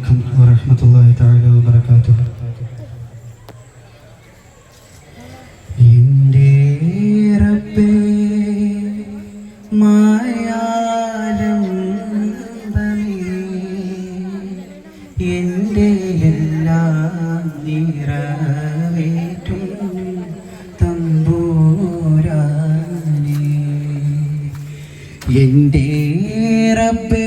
അലൈക്കും വറഹമത്തല്ലാഹി തആല വബറകാതുഹു എന്റെ റബ്ബേ മായാലം എന്റെ എല്ലാം നിറവേറ്റും തമ്പൂരാനെ. എന്റെ റബ്ബേ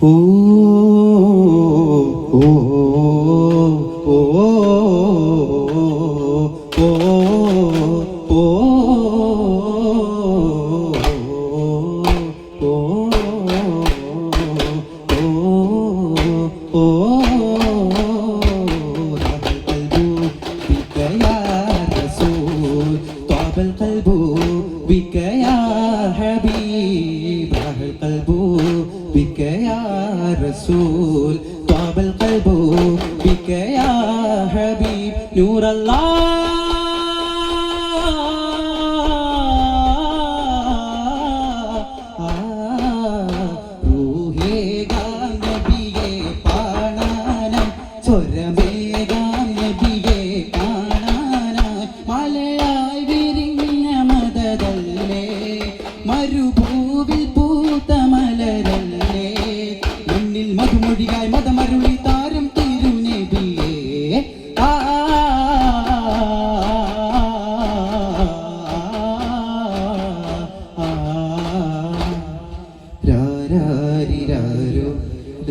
ഓ ഓ ഓ ഓ القلب بك ನೂರಲ್ಲ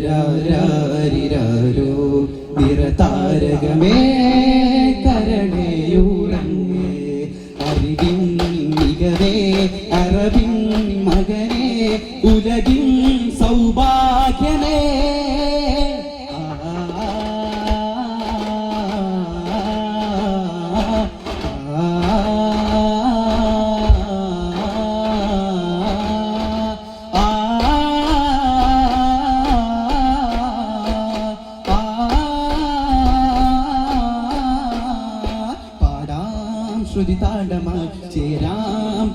രാരാരിരാരോ നിറതാരകമേ. കരണേയൂരങ്ങേ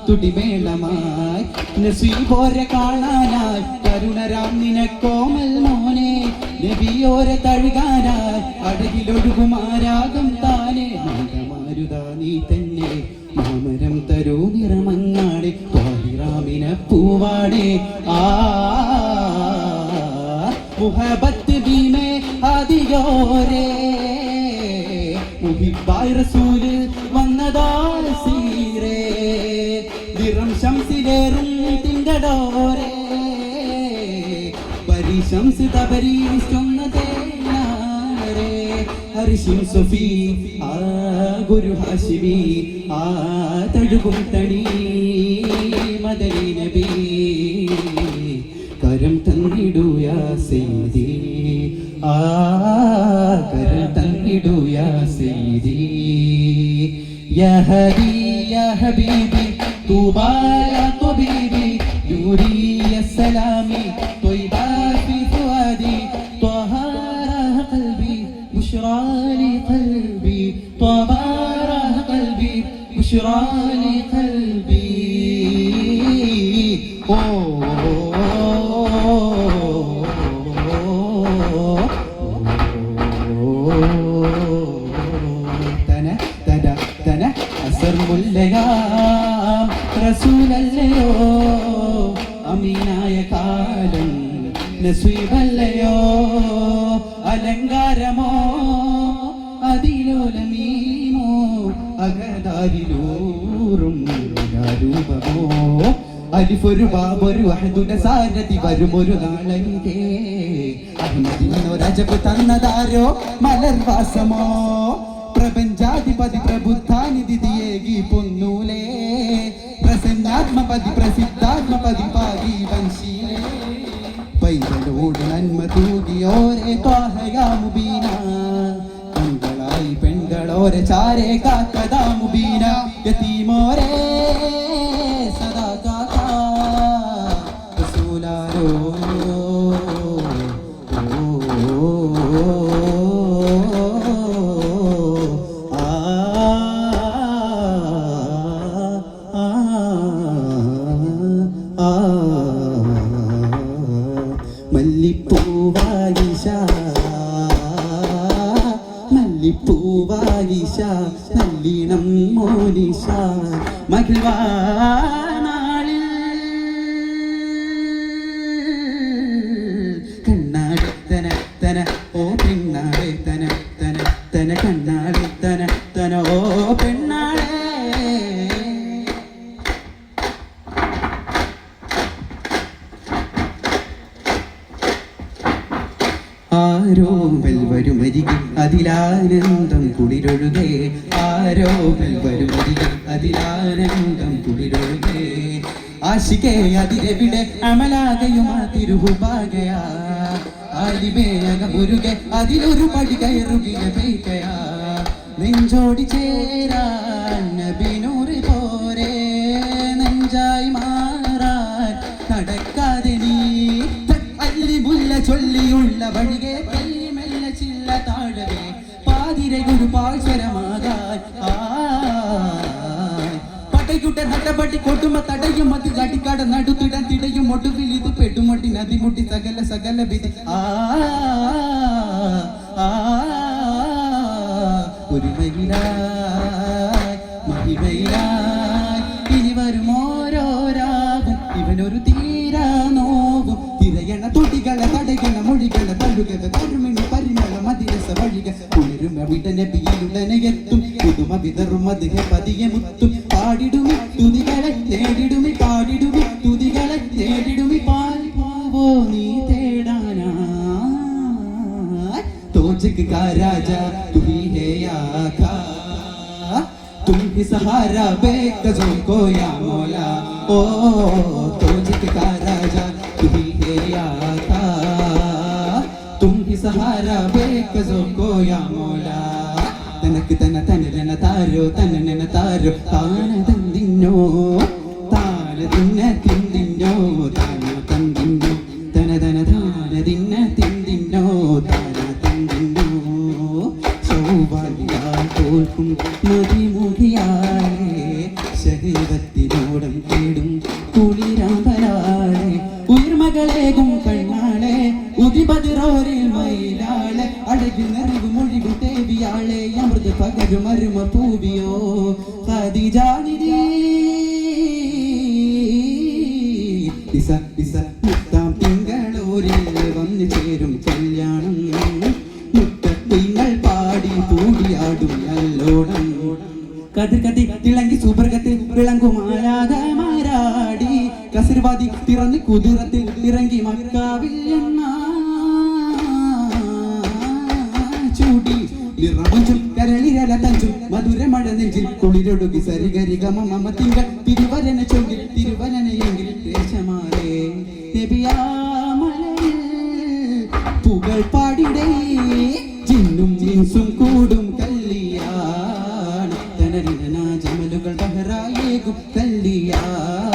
ചേരാം തുടിമേളമായി നസീബോരെ കാണാനായി. കരുണരാം നിനക്കോമൽ മോനെ. നബിയോരെ തഴുകാനായി. അടകിലൊഴുകുമാരാകും താനെ. മാതമാരുത നീ തന്നെ. മാമരം തരൂ നിറമങ്ങാടെ പാഹിറാമിന പൂവാടെ. ആ മുഹബത്ത് അതിയോരേ മുഹിബായ് റസൂൽ യോരെ പരിശംസിത പരീക്ഷിക്കുന്ന തേനാണരെ. സുഫി ആ ഗുരു ഹാഷിബി ആ തഴുകും തടി മദരി നബി. കരം തന്നിടൂ യാ സെയ്തി ആ കരം തന്നിടൂ യാ സെയ്തി യഹദി യാ ഹബീബി തൂബാ بشرى لي قلبي തന തന തന അസർ മുല്ലയാം റസൂലല്ലയോ അമീനായ കാലം നസീബല്ലയോ അലങ്കാരമോ പാരിലൂറും രൂപമോ അലിഫൊരു ബാബൊരു അഹദുടെ സാരഥി വരുമൊരു നാളനിതേ അഹമ്മദിനോ രജബ് തന്നതാരോ? മലർവാസമോ പ്രപഞ്ചാധിപതി പ്രബുദ്ധാനിധി ദിയേകി പൊന്നൂലേ. പ്രസന്നാത്മപതി പ്രസിദ്ധാത്മപതി പാകി വംശീലേ പൈതലോട് നന്മ തൂകിയോരേ ത്വാഹയാ മുബീന ചാരെ കാക്കതാ മുബീന. യതീമോരെ ഓ പെണ്ണാളെ തന തന തന കണ്ണാളെ തന തന ഓ പെണ്ണാളെ ആരോമൽ വരുമരികിൽ അതിലാനന്ദം കുളിരൊഴുകേ ആരോമൽ വരുമരികിൽ അതിലാനന്ദം കുളിരൊഴുകേ ആശികേ അതിരെവിടെ അമലാകയുമാ തിരുഹുപാകയാ. ആലിമേയകമുരുകെ അതിലൊരു പടി കയറുകിയ പെയ്ക്കയാ നെഞ്ചോടി ചേരാൻ നബിനൂറ് പട്ടയ്ക്കുട്ട നട്ടപ്പട്ടി കൊട്ടുമ തടയും അത് കടിക്കാട നടുത്തിടം തിടയും. ഒടുവിൽ ഇത് പെടുമൊട്ടി നദിമുട്ടി സകല സകല വിധി. ആ ആ ഒരു മയിലായി മഹിമയിലായി. ഇനി വരും ഓരോരാകും ഇവനൊരു തീരാ നോവും. തിരയണ തുടികളെ തടയണ മൊഴികളെ തഴുകക കരുമിണി പരിമള മതിരസ വഴിക ഉണരും അവിടെ ബിയിലുടനെ എത്തും. പുതുമ വിതറും അതിനെ പതിയെ മുത്തും പാടിടുമി തുതികളെ നേടിടുമി പാടിടുമി തുതികളെ നേടിടുമി പാൽ പോവോ നീ തേടാനാ तोजक का राजा तू ही है आका तुम ही सहारा बेकजों को या मौला ओ तोजक का राजा तू ही है आका तुम ही सहारा बेकजों को या मौला തനക്ക് തന തനലന താരോ തനനന താരോ. താന തന്തിന്നോ താന തിന്ന തിന്തിന്നോ താന തന്തിന്നോ. തന തന താന തിന്ന തിന്തിന്നോ താന തന്തിന്നോ. സൗഭാഗ്യാൽ തോൽക്കും മതിമുഖിയാളെ ശരീരത്തിനോടം തേടും കുളിരാമ്പലാളെ ഉയർമകളേകും കണ്ണാളെ ഉതിപതിരോരിൽ മയിലാളെ അടകി തേവിയാളെ അമൃത് പകരും അരുമ പൂവിയോ ഹതിജാനിധി ദിസ ദിസ മുത്താം തിങ്കളൂരിൽ വന്നു ചേരും കല്യാണം. മുറ്റത്തിങ്ങൾ പാടി തൂടിയാടും നല്ലോണം. കതിർ കതി തിളങ്ങി സുപ്രകത്തിൽ വിളങ്കുമാരാകമാരാടി. കസർവാദി തിറന്ന് കുതിരത്തിൽ ഇറങ്ങി മക്കാവിൽ എണ്ണ ചൂടി നിറമുഞ്ചും കരളിരല തഞ്ചും മധുരമഴ നെഞ്ചിൽ കുളിരൊടുകി സരിഗരി ഗമ മമ തിങ്കൾ തിരുവരന ചൊങ്കിൽ തിരുവരനയെങ്കിൽ ദേശമാലേ നബിയാമലയിൽ പുകൾ പാടിടേ. ചിന്നും ജിൻസും കൂടും കല്ലിയാണ്. തനരിന ജമലുകൾ ബഹറായേകും കല്ലിയാണ്.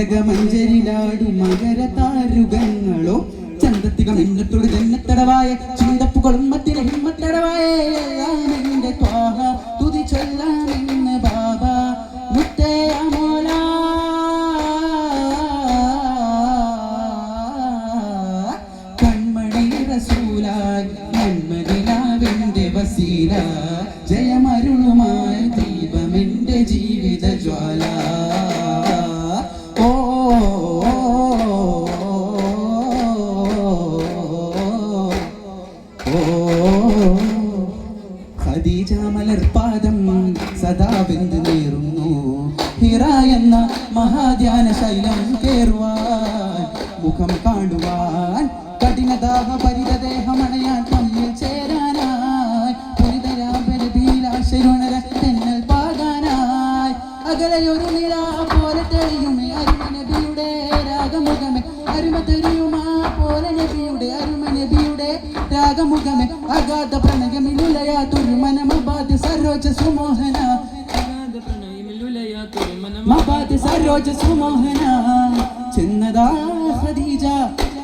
മതിരക ശൈലം കേറുവാൻ മുഖം കാണുവാൻ കഠിനദാഹ പരിതദേഹമണയാൻ തമ്മിൽ ചേരാനായി പുരിതരാപരബീലാശരുണര തെന്നൽ പാകാനായി. അകലയൊരു നില പോലെ തെളിയുമേ അരുമ നബിയുടെ രാഗമുഖമേ. അരുമ തെരിയുമാ പോലെ നബിയുടെ അരുമ നബിയുടെ രാഗമുഖമേ. അഗാധ പ്രണയമിലുലയാ തുരുമനമബാധ സരോജ സുമോഹന. മബാധ്യ മോഹന ചെന്നതാ ഖദീജ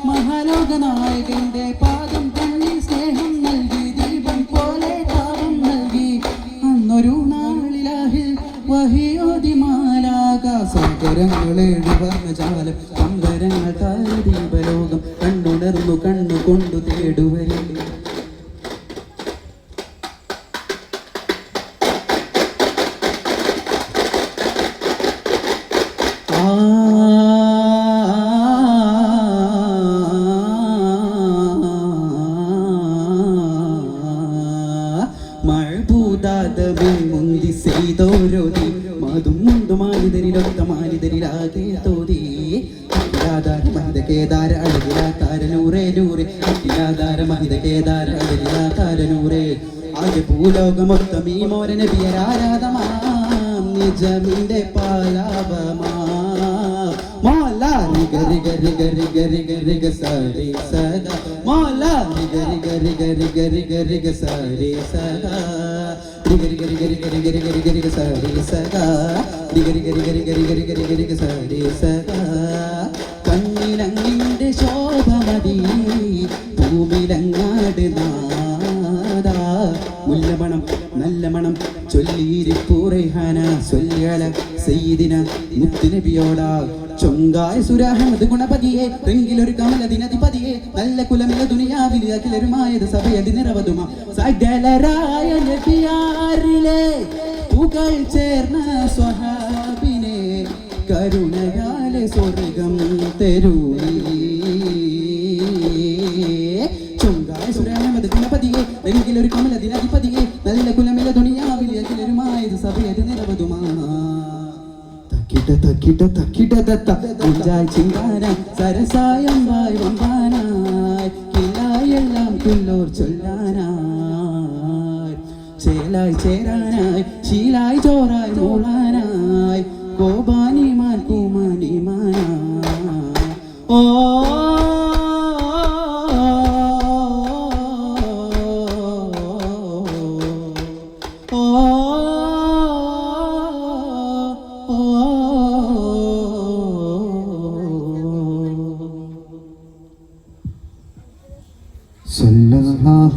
മഹാലോക നായകന്റെ പാദം കണ്ണിൽ സ്നേഹം നൽകി ദീപം പോലെ താപം നൽകി. അന്നൊരു നാളിലാഹിൽ വഹിയോതി മാലാക സാഗരങ്ങളേടി വർണജാലം അമ്പരങ്ങൾ താരദീപലോകം കണ്ണുണർന്നു കണ്ണുകൊണ്ടു തേടുവരെ. മതും മുണ്ടും മാലിതരിലൊത്ത മാലിതരിലാകെ തോതി. അഖിലാധാര മഹിത കേദാര അഴകിലാ താരനൂറേ നൂറേ. അഖിലാധാര മഹിത കേദാര അഴകിലാ താരനൂറേ. ആകെ ഭൂലോകമൊത്തം ഈ മോരനെ ബിയരാരാധമാം നിജമിന്റെ പാലാപമാ. മോല രിഗ രിഗ രിഗ രിഗ രിഗ രിഗ സരി സദാ മോല രിഗ രിഗ രിഗ രിഗ രിഗ രിഗ സരി സദാ രിഗ രിഗ രിഗ രിഗ രിഗ രിഗ രിഗ രിഗ സരി സദാ രിഗ രിഗ രിഗ രിഗ രിഗ രിഗ രിഗ രിഗ സരി സദാ കണ്ണിലങ്ങിന്റെ ശോഭമതി ഭൂമിലങ്ങാട് നാദാ മുല്ലമണം നല്ല മണം ചൊല്ലിയിരിപ്പൂറൈഹാന സൊല്ലിയല സയ്യിദിന മുത്തുനബിയോടാ ചൊങ്കായ സുരാഹമത് ഗുണപതിയെ തെങ്കിലൊരു കമലതിനധിപതിയെ നല്ല കുലമില ദുനിയാവിലെ അഖിലരുമായത് സഭയതി നിറവതുമ. സകലരായ നബിയാറിലെ പുകൾ ചേർന്ന സ്വഹാബിനെ കരുണയാലെ സ്വർഗം തരൂലീ ചൊങ്കായ സുരാഹമത് ഗുണപതിയെ തെങ്കിലൊരു കമലതിനധിപതിയെ നല്ല കുലമില ദുനിയാവിൽ അഖിലരുമായത് സഭയതി നിരവതുമാ തക്കിട്ട തക്കിട്ട തക്കിട്ട തത്ത വമ്പാനായി. കില്ലായെല്ലാം കുല്ലോർ ചൊല്ലാനായി. ചേലായി ചേരാനായി ശീലായി ചോറായി മൂളാനായി കോപാനിമാൻ കുമാനിമാനായി. ഓ